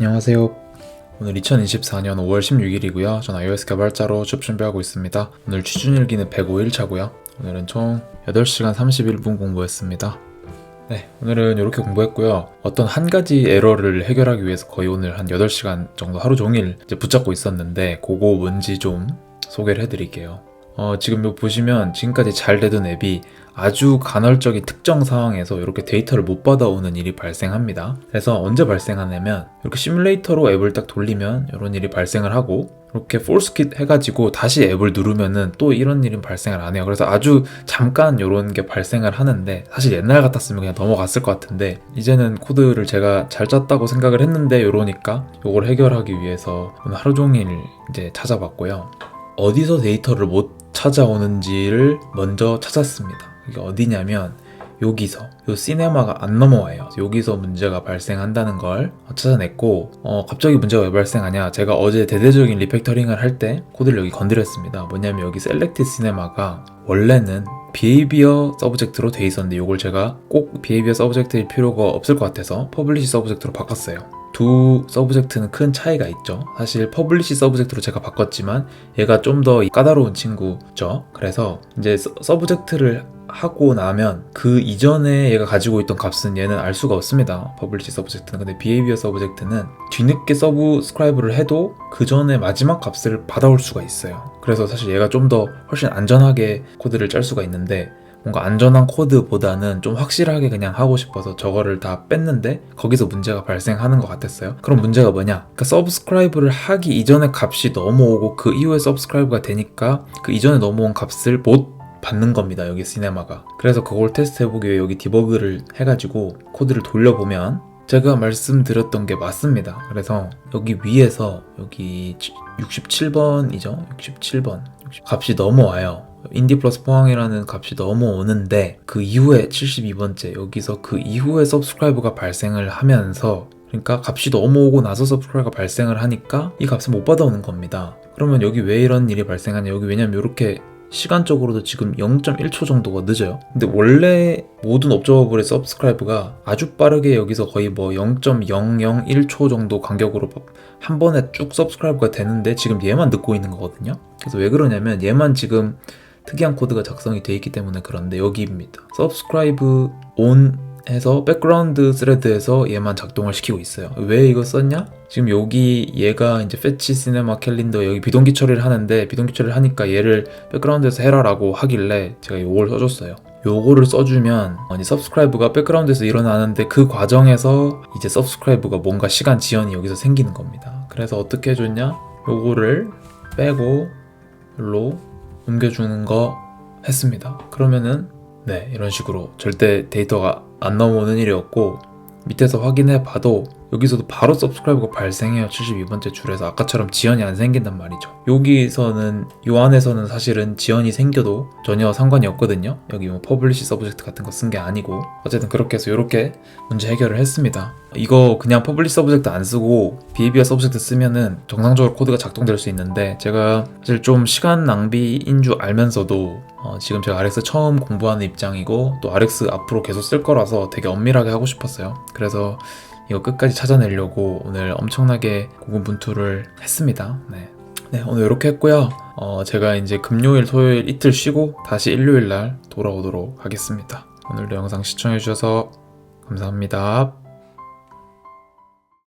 안녕하세요. 오늘 2024년 5월 16일이고요. 전 iOS 개발자로 취업 준비하고 있습니다. 오늘 취준일기는 105일 차고요. 오늘은 총 8시간 31분 공부했습니다. 네, 오늘은 이렇게 공부했고요. 어떤 한 가지 에러를 해결하기 위해서 거의 오늘 한 8시간 정도 하루 종일 붙잡고 있었는데 그거 뭔지 좀 소개를 해드릴게요. 어, 지금 요 보시면 지금까지 잘 되던 앱이 아주 간헐적인 특정 상황에서 이렇게 데이터를 못 받아오는 일이 발생합니다. 그래서 언제 발생하냐면 이렇게 시뮬레이터로 앱을 딱 돌리면 이런 일이 발생을 하고 이렇게 폴스킷 해가지고 다시 앱을 누르면은 또 이런 일은 발생을 안 해요. 그래서 아주 잠깐 이런 게 발생을 하는데 사실 옛날 같았으면 그냥 넘어갔을 것 같은데 이제는 코드를 제가 잘 짰다고 생각을 했는데 이러니까 이걸 해결하기 위해서 오늘 하루 종일 이제 찾아봤고요. 어디서 데이터를 못 찾아오는지를 먼저 찾았습니다. 이게 어디냐면 여기서 요 시네마가 안 넘어와요. 여기서 문제가 발생한다는 걸 찾아냈고 어, 갑자기 문제가 왜 발생하냐? 제가 어제 대대적인 리팩터링을 할 때 코드를 여기 건드렸습니다. 뭐냐면 여기 셀렉트 시네마가 원래는 비헤이비어 서브젝트로 돼 있었는데 이걸 제가 꼭 비헤이비어 서브젝트일 필요가 없을 것 같아서 퍼블리시 서브젝트로 바꿨어요. 두 서브젝트는 큰 차이가 있죠. 사실 퍼블리시 서브젝트로 제가 바꿨지만 얘가 좀 더 까다로운 친구죠. 그래서 이제 서- 서브젝트를 하고 나면 그 이전에 얘가 가지고 있던 값은 얘는 알 수가 없습니다. 퍼블리시 서브젝트는. 근데 비헤이비어 서브젝트는 뒤늦게 서브스크라이브를 해도 그 전에 마지막 값을 받아올 수가 있어요. 그래서 사실 얘가 좀 더 훨씬 안전하게 코드를 짤 수가 있는데 뭔가 안전한 코드보다는 좀 확실하게 그냥 하고 싶어서 저거를 다 뺐는데 거기서 문제가 발생하는 것 같았어요. 그럼 문제가 뭐냐? 그러니까 서브스크라이브를 하기 이전에 값이 넘어오고 그 이후에 서브스크라이브가 되니까 그 이전에 넘어온 값을 못 받는 겁니다. 여기 시네마가. 그래서 그걸 테스트 해보기 위해 여기 디버그를 해가지고 코드를 돌려보면 제가 말씀드렸던 게 맞습니다. 그래서 여기 위에서 여기 67번이죠. 67번. 값이 넘어와요. 인디 플러스 포항이라는 값이 넘어오는데 그 이후에 72번째 여기서 그 이후에 서브스크라이브가 발생을 하면서 그러니까 값이 넘어오고 나서 서브스크라이브가 발생을 하니까 이 값을 못 받아오는 겁니다. 그러면 여기 왜 이런 일이 발생하냐? 여기 왜냐면 이렇게 시간적으로도 지금 0.1초 정도가 늦어요. 근데 원래 모든 옵저버블의 서브스크라이브가 아주 빠르게 여기서 거의 뭐 0.001초 정도 간격으로 한 번에 쭉 서브스크라이브가 되는데 지금 얘만 늦고 있는 거거든요. 그래서 왜 그러냐면 얘만 지금 특이한 코드가 작성이 돼 있기 때문에 그런데 여기입니다. 서브스크라이브 온 해서 백그라운드 스레드에서 얘만 작동을 시키고 있어요. 왜 이거 썼냐? 지금 여기 얘가 이제 패치 시네마 캘린더 여기 비동기 처리를 하는데 비동기 처리를 하니까 얘를 백그라운드에서 해라라고 하길래 제가 요걸 써줬어요. 요거를 써주면 이제 서브스크라이브가 백그라운드에서 일어나는데 그 과정에서 이제 서브스크라이브가 뭔가 시간 지연이 여기서 생기는 겁니다. 그래서 어떻게 해줬냐? 요거를 빼고 일로 옮겨주는 거 했습니다. 그러면은 네 이런 식으로 절대 데이터가 안 넘어오는 일이었고 밑에서 확인해 봐도 여기서도 바로 서브스크라이브가 발생해요. 72번째 줄에서. 아까처럼 지연이 안 생긴단 말이죠. 여기서는 요 안에서는 사실은 지연이 생겨도 전혀 상관이 없거든요. 여기 뭐 퍼블리시 서브젝트 같은 거 쓴 게 아니고. 어쨌든 그렇게 해서 이렇게 문제 해결을 했습니다. 이거 그냥 퍼블리시 서브젝트 안 쓰고 비헤비어 서브젝트 쓰면은 정상적으로 코드가 작동될 수 있는데 제가 사실 좀 시간 낭비인 줄 알면서도 어, 지금 제가 RX 처음 공부하는 입장이고 또 RX 앞으로 계속 쓸 거라서 되게 엄밀하게 하고 싶었어요. 그래서 이거 끝까지 찾아내려고 오늘 엄청나게 고군분투를 했습니다. 네. 네, 오늘 이렇게 했고요. 어, 제가 이제 금요일, 토요일 이틀 쉬고 다시 일요일 날 돌아오도록 하겠습니다. 오늘도 영상 시청해주셔서 감사합니다.